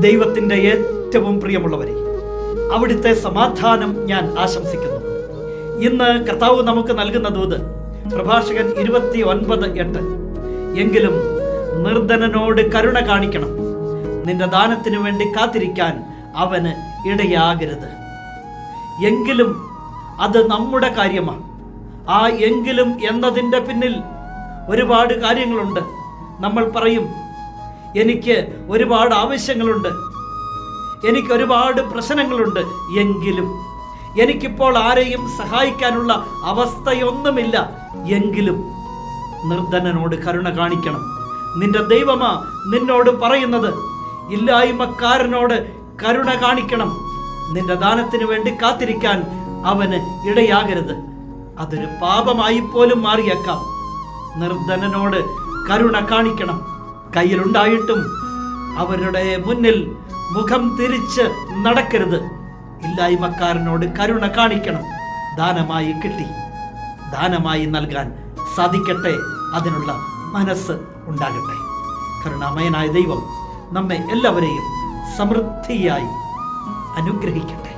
ദൈവത്തിന്റെ ഏറ്റവും പ്രിയമുള്ളവരെ അവിടുത്തെ സമാധാനം ഞാൻ ആശംസിക്കുന്നു. ഇന്ന് കർത്താവ് നമുക്ക് നൽകുന്ന ദൂത് പ്രഭാഷകൻ ഇരുപത്തി ഒൻപത് എട്ട്. എങ്കിലും നിർധനനോട് കരുണ കാണിക്കണം. നിന്റെ ദാനത്തിനു വേണ്ടി കാത്തിരിക്കാൻ അവന് ഇടയാകരുത്. എങ്കിലും അത് നമ്മുടെ കാര്യമാണ്. ആ എങ്കിലും എന്നതിന്റെ പിന്നിൽ ഒരുപാട് കാര്യങ്ങളുണ്ട്. നമ്മൾ പറയും എനിക്ക് ഒരുപാട് ആവശ്യങ്ങളുണ്ട്. എനിക്ക് ഒരുപാട് പ്രശ്നങ്ങളുണ്ട് എങ്കിലും എനിക്കിപ്പോൾ ആരെയും സഹായിക്കാനുള്ള അവസ്ഥയൊന്നുമില്ല എങ്കിലും നിർധനനോട് കരുണ കാണിക്കണം. നിന്റെ ദൈവമാ നിന്നോട് പറയുന്നത് ഇല്ലായ്മക്കാരനോട് കരുണ കാണിക്കണം. നിന്റെ ദാനത്തിന് വേണ്ടി കാത്തിരിക്കാൻ അവന് ഇടയാകരുത്. അതൊരു പാപമായി പോലും മാറിയേക്കാം. നിർധനനോട് കരുണ കാണിക്കണം. കയ്യിലുണ്ടായിട്ടും അവരുടെ മുന്നിൽ മുഖം തിരിച്ച് നടക്കരുത്. ഇല്ലായ്മക്കാരനോട് കരുണ കാണിക്കണം. ദാനമായി കിട്ടി. ദാനമായി നൽകാൻ സാധിക്കട്ടെ അതിനുള്ള മനസ്സ് ഉണ്ടാകട്ടെ. കരുണാമയനായ ദൈവം നമ്മെ എല്ലാവരെയും സമൃദ്ധിയായി അനുഗ്രഹിക്കട്ടെ.